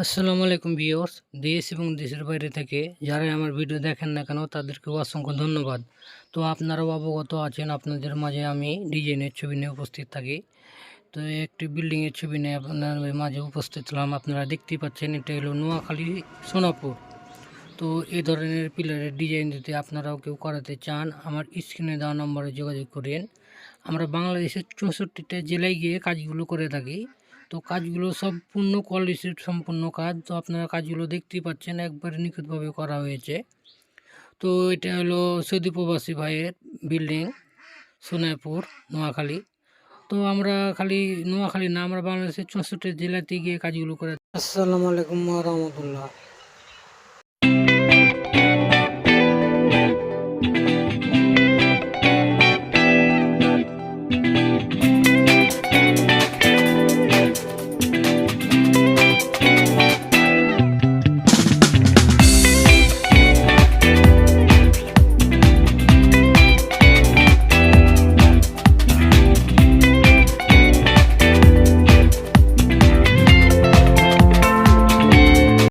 আসসালামু আলাইকুম ভিউয়ার্স, দেশ এবং দেশের বাইরে থেকে যারা আমার ভিডিও দেখেন না কেন, তাদেরকে অসংখ্য ধন্যবাদ। তো আপনারাও অবগত আছেন, আপনাদের মাঝে আমি ডিজাইনের ছবি নিয়ে উপস্থিত থাকি। তো একটি বিল্ডিংয়ের ছবি নিয়ে আপনার মাঝে উপস্থিত হলাম আপনারা দেখতেই পাচ্ছেন, এটা হলো নোয়াখালী সোনাপুর। তো এ ধরনের পিলারের ডিজাইন দিতে আপনারাও কেউ করাতে চান, আমার স্ক্রিনে দেওয়া নম্বরে যোগাযোগ করেন। আমরা বাংলাদেশের চৌষট্টিটা জেলায় গিয়ে কাজগুলো করে থাকি। তো কাজগুলো সম্পূর্ণ কোয়ালিটির সম্পূর্ণ কাজ। তো আপনারা কাজগুলো দেখতেই পাচ্ছেন, একবারে নিখুঁতভাবে করা হয়েছে। তো এটা হলো সৌদি প্রবাসী ভাইয়ের বিল্ডিং সোনাইপুর, নোয়াখালী। তো আমরা খালি নোয়াখালী না, আমরা বাংলাদেশের চৌষট্টি জেলাতে গিয়ে কাজগুলো করে আসসালামু আলাইকুম রহমতুল্লাহ।